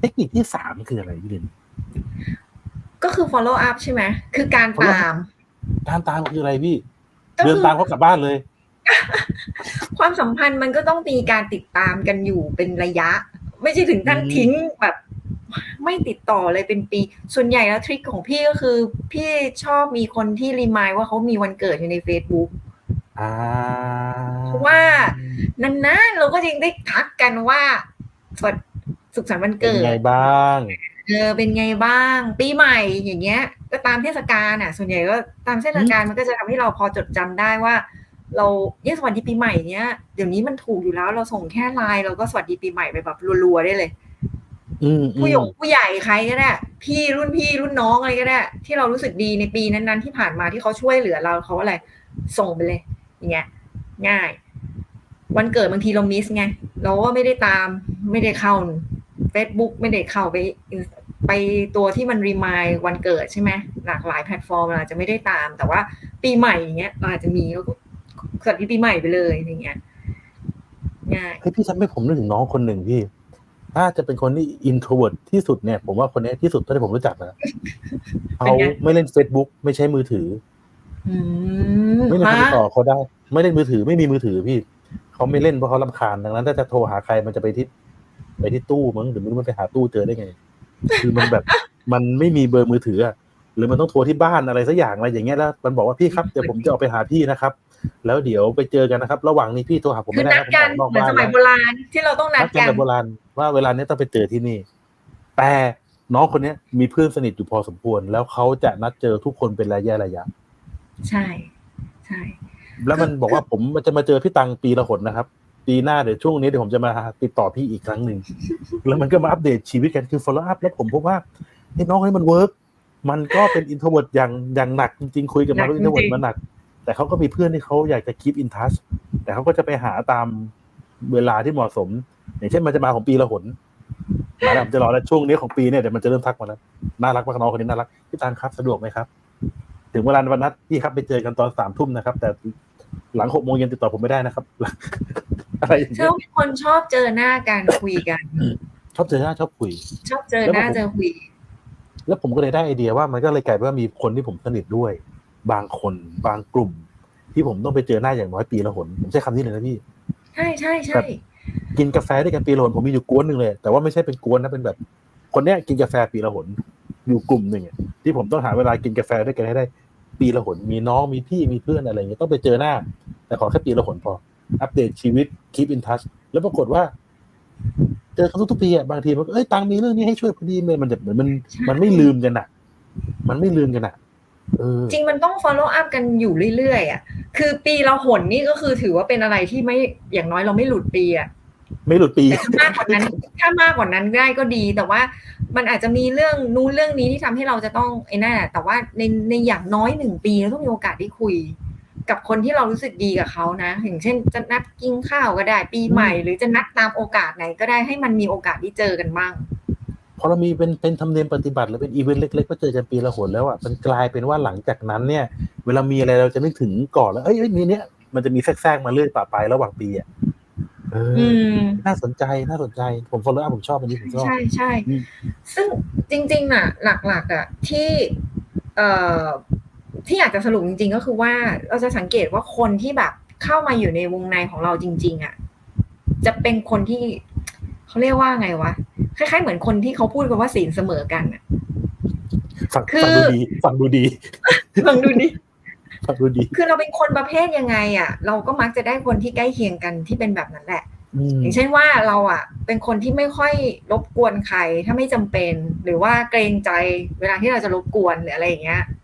เทคนิคที่สามคืออะไรพี่ลินก็คือ follow up ใช่ไหม คือการ follow ตามตามตามคืออะไรพี่ก็เดินคือตามเขากลับบ้านเลย ความสัมพันธ์มันก็ต้องมีการติดตามกันอยู่เป็นระยะ ไม่ใช่ถึงขั้นอืมทิ้งแบบ ไม่ติดต่อเลยเป็นปี ส่วนใหญ่แล้วทริคของพี่ก็คือ พี่ชอบมีคนที่รีมายว่าเขามีวันเกิดอยู่ใน Facebook อ่าเพราะว่านานๆเราก็ยังได้ทักกันว่าสวัส สุขสันต์วันเป็นเกิดไงบ้างเออเป็นไงบ้าง ปีใหม่อย่างเงี้ย ก็ตามเทศกาลอะ ส่วนใหญ่ก็ตามเทศกาลมันก็จะทำให้เราพอจดจำได้ว่า เราเนี่ยสวัสดีปีใหม่เนี้ยเดี๋ยวนี้มันถูกอยู่แล้ว เราส่งแค่ไลน์เราก็สวัสดีปีใหม่ไปแบบรัวๆได้เลยอืมอืผู้มหยงผู้ใหญ่ใครก็ได้พี่รุ่นพี่รุ่นน้องอะไรก็ได้ ที่เรารู้สึกดีในปีนั้นๆที่ผ่านมาที่เขาช่วยเหลือเราเขาอะไร ส่งไปเลยอย่างเงี้ย ง่าย วันเกิดบางทีเรามิสไงเราก็ไม่ได้ตามไม่ได้เข้า Facebook ไม่ได้เข้าไปไปตัวที่มันรีมายวันเกิดใช่ไหมหลากหลายแพลตฟอร์มเราอาจจะไม่ได้ตาม แต่ว่าปีใหม่อย่างเงี้ยเราอาจจะมีแล้วก็สวัสดีปีใหม่ไปเลยอย่างเงี้ยง่ายเฮ้ยพี่ทำให้ผมนึกถึงน้องคนหนึ่งพี่ ถ้าจะเป็นคนที่อินโทรเวิร์ที่สุดเนี่ย ผมว่าคนนี้ที่สุดเท่าที่ผมรู้จักนะเขาไม่เล่น Facebook ไม่ใช้มือถืออืมไม่มีใครฮะติดต่อเขาได้ ไม่เล่นมือถือไม่มีมือถือพี่เขาไม่เล่นเพราะเขาลำคาญดังนั้นถ้าจะโทรหาใครมันจะไปที่ ไปที่ตู้มั้งหรือไม่รู้มันไปหาตู้เจอได้ไง คือมันแบบมันไม่มีเบอร์มือถืออะหรือมันต้องโทรที่บ้านอะไรสักอย่างอะไรอย่างเงี้ยแล้วมันบอกว่าพี่ครับเดี๋ยวผมจะออกไปหาพี่นะครับ แล้วเดี๋ยวไปเจอกันนะครับ ระหว่างนี้พี่โทรหาผมคือไม่ได้นัดนะผมกัอนอกนอกเหมือนบ้านสมัยแล้วโบราณที่เราต้องนันัดดกันกันแบบโบราณว่าเวลาเนี้ยต้องไปเจอที่นี่ แต่น้องคนเนี้ยมีเพื่อนสนิทอยู่พอสมควร แล้วเขาจะนัดเจอทุกคนเป็นระยะระยะ ใช่ ใช่ แล้วมันบอกว่าผมมันจะมาเจอพี่ตังปีละหนนะครับ ปีหน้าเดี๋ยวช่วงนี้เดี๋ยวผมจะมาติดต่อพี่อีกครั้งหนึ่งแล้วมันก็มาอัปเดตชีวิตกันคือ follow up แล้วผมพบว่าไอ้น้องคนนี้มันเวิร์กมันก็เป็น introvert อย่างอย่างหนักจริงๆคุยกับมันก็ introvert มันหนัก แต่เขาก็มีเพื่อนที่เขาอยากจะ keep in touch แต่เขาก็จะไปหาตามเวลาที่เหมาะสม อย่างเช่นมันจะมาของปีละหนมาแล้วผมจะรอแล้วช่วงนี้ของปีเนี่ยเดี๋ยวมันจะเริ่มทักมาแล้วน่ารักมากน้องคนนี้น่ารักพี่ตังครับสะดวกไหมครับ ถึงเวลาวันนัดพี่ครับไปเจอกันตอนสามทุ่มนะครับ แต่หลังหกโมงเย็นติดต่อผมไม่ได้นะครับ อะไรอย่างเชื่เงี้อยว่าเป็นคนชอบเจอหน้ากันคุยกัน ชอบเจอหน้าชอบคุย ชอบเจอหน้าเจอคุย แล้วผมก็เลยได้ไอเดียว่ามันก็เลยกลายเป็นว่ามีคนที่ผมสนิทด้วย บางคนบางกลุ่ม ที่ผมต้องไปเจอหน้าอย่างน้อยปีละหนผมใช้คำนี้เลยนะพี่ ใช่ใช่แบใช่บกินกาแฟด้วยกันปีละหนผมมีอยู่กวนหนึ่งเลย แต่ว่าไม่ใช่เป็นกวนนะเป็นแบบ คนเนี้ยกินกาแฟปีละหนอยู่กลุ่มหนึ่งอะที่ผมต้องหาเวลากินกาแฟด้วยกันให้ได้ ปีละหนมีน้องมีพี่มีเพื่อนอะไรเงี้ยต้องไปเจอหน้า แต่ขอแค่ปีละหนพอ อัปเดตชีวิต keep in touch แล้วปรากฏว่า เจอกันทุกๆปีอะบางทีมันก็เอ้ยตังมีเรื่องนี้ให้ช่วยพอดีเลยมันจะเหมือนมันมันไม่ลืมกันอะ มันไม่ลืมกันอะเออจริงมันต้อง follow up กันอยู่เรื่อยๆอะ คือปีละหนนี่ก็คือถือว่าเป็นอะไรที่ไม่อย่างน้อยเราไม่หลุดปีอะไม่หลุดปีแต่ถ้ามากกว่านั้น ถ้ามากกว่านั้นได้ก็ดี แต่ว่ามันอาจจะมีเรื่องนู้นเรื่องนี้ที่ทำให้เราจะต้องไอ้นั่นแหละแต่ว่าในในอย่างน้อยหนึ่งปีเราต้องมีโอกาสได้คุย กับคนที่เรารู้สึกดีกับเขานะอย่างเช่นจะนัดกินข้าวก็ได้ ปีใหม่ หรือจะนัดตามโอกาสไหนก็ได้ให้มันมีโอกาสได้เจอกันบ้างพอเรามีเป็นเป็นธรรมเนียมปฏิบัติหรือเป็นอีเวนต์เล็ก ๆ ก็เจอกันปีละหนแล้วอะมันกลายเป็นว่าหลังจากนั้นเนี่ย เวลามีอะไรเราจะนึกถึงก่อนแล้วเอ้ยเอ้ยมีเนี้ยมันจะมีแทรกๆมาเรื่อยป่าไประหว่างปีอะเอออือมน่าสนใจน่าสนใจ ผมฟอลโล่ผมชอบอันนี้ผมชอบใช่ใช่อืมซึ่งจริง ๆ น่ะ หลักๆอะที่เอ่อ ที่อยากจะสรุปจริงๆก็คือว่าเราจะสังเกตว่าคนที่แบบเข้ามาอยู่ในวงในของเราจริง ๆอะจะเป็นคนที่เขาเรียกว่าไงวะคล้ายๆเหมือนคนที่เขาพูดกันว่าศีลเสมอกันอะฟังคือฟังดูดีฟังดูดีลองดูดิฟังดูดี คือเราเป็นคนประเภทยังไง อะ เราก็มักจะได้คนที่ใกล้เคียงกันที่เป็นแบบนั้นแหละอืมอย่างเช่นว่าเราอะ เป็นคนที่ไม่ค่อยรบกวนใครถ้าไม่จำเป็น หรือว่าเกรงใจเวลาที่เราจะรบกวนหรืออะไรอย่างเงี้ยอืม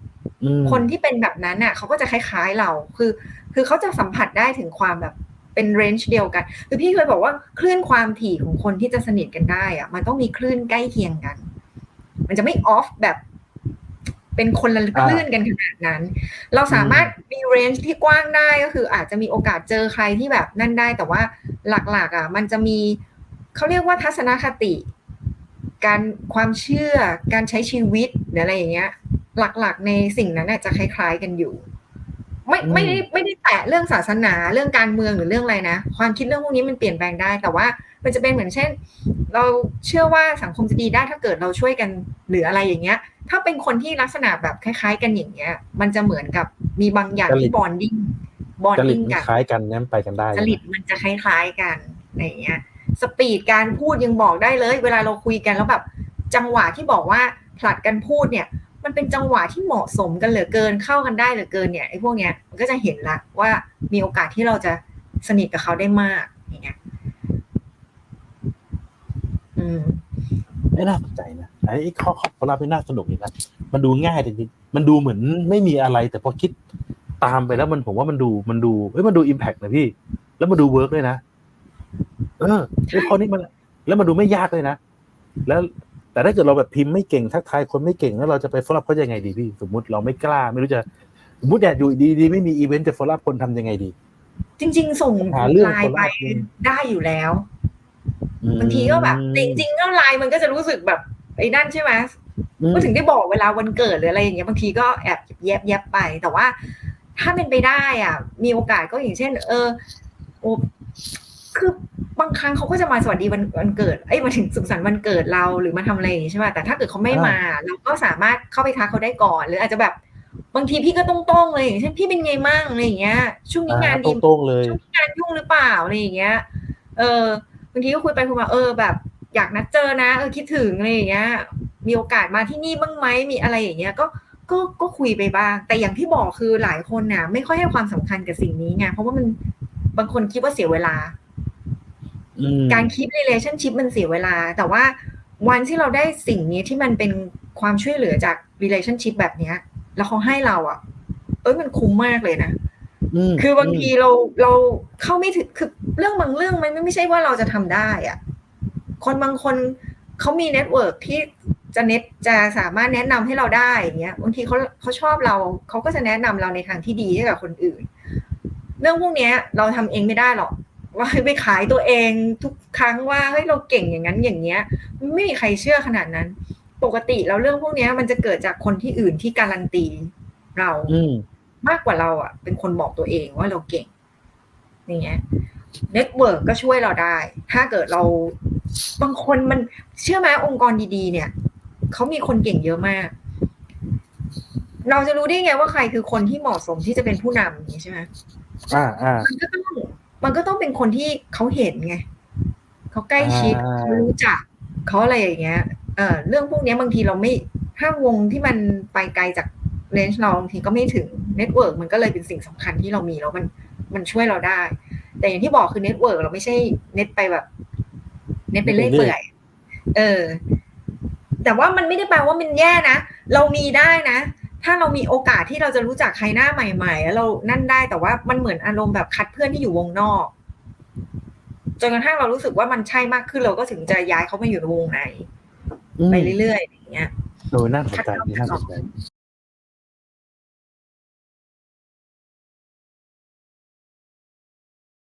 คนที่เป็นแบบนั้นน่ะเขาก็จะคล้ายๆเราคือ คือเขาจะสัมผัสได้ถึงความแบบเป็นเรนจ์เดียวกันคือพี่เคยบอกว่าคลื่นความถี่ของคนที่จะสนิทกันได้อะมันต้องมีคลื่นใกล้เคียงกัน มันจะไม่ออฟแบบ เป็นคนละคลื่นกันขนาดนั้น เราสามารถมีเรนจ์ที่กว้างได้ก็คือ อาจจะมีโอกาสเจอใครที่แบบนั่นได้ แต่ว่าหลักๆอะ มันจะมีเขาเรียกว่าทัศนคติ การความเชื่อการใช้ชีวิตหรืออะไรอย่างเงี้ย หลักๆ ในสิ่งนั้นน่ะจะคล้ายๆกันอยู่ ไม่อืมไม่ได้ไม่ได้แตะเรื่องศาสนาเรื่องการเมืองหรือเรื่องอะไรนะ ความคิดเรื่องพวกนี้มันเปลี่ยนแปลงได้ แต่ว่ามันจะเป็นเหมือนเช่น เราเชื่อว่าสังคมจะดีได้ถ้าเกิดเราช่วยกันหรืออะไรอย่างเงี้ย ถ้าเป็นคนที่ลักษณะแบบคล้าย ๆ กันอย่างเงี้ย มันจะเหมือนกับมีบางอย่างที่บอนดิ้งบอนจริตดิ้งมันกันคล้ายกันงั้นไปกันได้จริตมันจะคล้ายๆกันอะไรอย่างเงี้ย สปีดการพูดยังบอกได้เลย เวลาเราคุยกันแล้วแบบจังหวะที่บอกว่าผลัดกันพูดเนี่ย มันเป็นจังหวะที่เหมาะสมกันเหลือเกินเข้ากันได้เหลือเกินเนี่ยไอ้พวกเนี้ยมันก็จะเห็นละว่ามีโอกาสที่เราจะสนิทกับเขาได้มากอย่างเงี้ยอืมไม่น่าสนใจนะไอ้ข้อข้อพลับไม่น่าสนุกนี่นะมันดูง่ายแต่จริงมันดูเหมือนไม่มีอะไร แต่พอคิดตามไปแล้วมันผมว่ามันดูมันดูเฮ้ยมันดูอิมแพกนะพี่ แล้วมันดูเวิร์กด้วยนะเออไอ้ข้อนี้มัน แล้วมันดูไม่ยากเลยนะแล้ว แต่ถ้าเกิดเราแบบพิมพ์ไม่เก่งทักทายคนไม่เก่งแล้วเราจะไปฟอล l ั p เขายังไงดีพี่สมมติเราไม่กล้า ไม่รู้จะสมมติเนี่ยอยู่ดีๆไม่มีอีเวนต์จะฟอล l ั p คนทำยังไงดี จริง ๆ ส่งหาเรื่องไลน์ไปคนละคนได้อยู่แล้วอืมบางทีก็แบบจริงๆก็ไลน์มันก็จะรู้สึกแบบไอ้นั่นใช่ไหมอืมก็ถึงได้บอกเวลาวันเกิดหรืออะไรอย่างเงี้ยบางทีก็แอบแยบแยบๆไป แต่ว่าถ้าเป็นไปได้อะ มีโอกาสก็อย่างเช่น เออโอคือ บางครั้งเขาก็จะมาสวัสดีวันวันเกิดเอ้ยมาถึงสุขสันต์วันเกิดเราหรือมาทำอะไรอย่างงี้ใช่ป่ะแต่ถ้าเกิดเขาไม่มา เราก็สามารถเข้าไปทักเขาได้ก่อน หรืออาจจะแบบบางทีพี่ก็ต้องต้องๆเลยอย่างเช่นพี่เป็นไงมั่งอะไรอย่างเงี้ย ช่วงนี้งานดีตรงๆเลยช่วงนี้งานยุ่งหรือเปล่าอะไรอย่างเงี้ย เออบางทีก็คุยไปคุยมาเออแบบ อยากนัดเจอนะเออคิดถึงอะไรอย่างเงี้ย มีโอกาสมาที่นี่บ้างไหมมีอะไรอย่างเงี้ยก็ก็ก็คุยไปบ้าง แต่อย่างที่บอกคือหลายคนน่ะ ไม่ค่อยให้ความสำคัญกับสิ่งนี้ไงเพราะว่ามันบางคนคิดว่าเสียเวลาอืม การคิด relationship มันเสียเวลา แต่ว่าวันที่เราได้สิ่งนี้ที่มันเป็นความช่วยเหลือจาก relationship แบบเนี้ย แล้วเขาให้เราอะ เอ้ยมันคุ้มมากเลยนะมคือบางทีเราเราเข้าไม่ถึงคือเรื่องบางเรื่องมันไม่ไม่ใช่ว่าเราจะทำได้อะคนบางคนเขามีเน็ตเวิร์กที่จะเน็ตจะสามารถแนะนำให้เราได้อย่างเงี้ยบางทีเขาเขาชอบเราเขาก็จะแนะนำเราในทางที่ดีให้กับคนอื่น เรื่องพวกเนี้ยเราทำเองไม่ได้หรอก ว่าให้ไปขายตัวเองทุกครั้งว่าเฮ้ยเราเก่งอย่างนั้นอย่างเงี้ย ไม่มีใครเชื่อขนาดนั้น ปกติแล้วเรื่องพวกเนี้ยมันจะเกิดจากคนที่อื่นที่การันตีเราอืมมากกว่าเราอะ เป็นคนบอกตัวเองว่าเราเก่ง อย่างเงี้ยเน็ตเวิร์กก็ช่วยเราได้ ถ้าเกิดเราบางคนมันเชื่อไหมองค์กรดีๆ เนี่ยเขามีคนเก่งเยอะมาก เราจะรู้ได้ไงว่าใครคือคนที่เหมาะสมที่จะเป็นผู้นำอย่างนี้ใช่ไหมอ่าอ่ามันก็ต้อง มันก็ต้องเป็นคนที่เขาเห็นไงเขาใกล้ชิดอ่าเขารู้จักเขาอะไรอย่างเงี้ยเออเรื่องพวกเนี้ยบางทีเราไม่ถ้าวงที่มันไปไกลจากเรนจ์เราบางทีก็ไม่ถึงเน็ตเวิร์กมันก็เลยเป็นสิ่งสำคัญที่เรามีแล้วมันมันช่วยเราได้ แต่อย่างที่บอกคือเน็ตเวิร์กเราไม่ใช่เน็ตไปแบบเน็ตไปเรื่อยเปื่อยเออ แต่ว่ามันไม่ได้แปลว่ามันแย่นะ เรามีได้นะ ถ้าเรามีโอกาสที่เราจะรู้จักใครหน้าใหม่ๆแล้วเรานั่นได้แต่ว่ามันเหมือนอารมณ์แบบคัดเพื่อนที่อยู่วงนอกจนกระทั่งเรารู้สึกว่ามันใช่มากขึ้นเราก็ถึงจะย้ายเขามาอยู่ในวงในอืมไปเรื่อยๆอย่างเงี้ยโดยน่าสนใจคัดเอาน่าสนใจ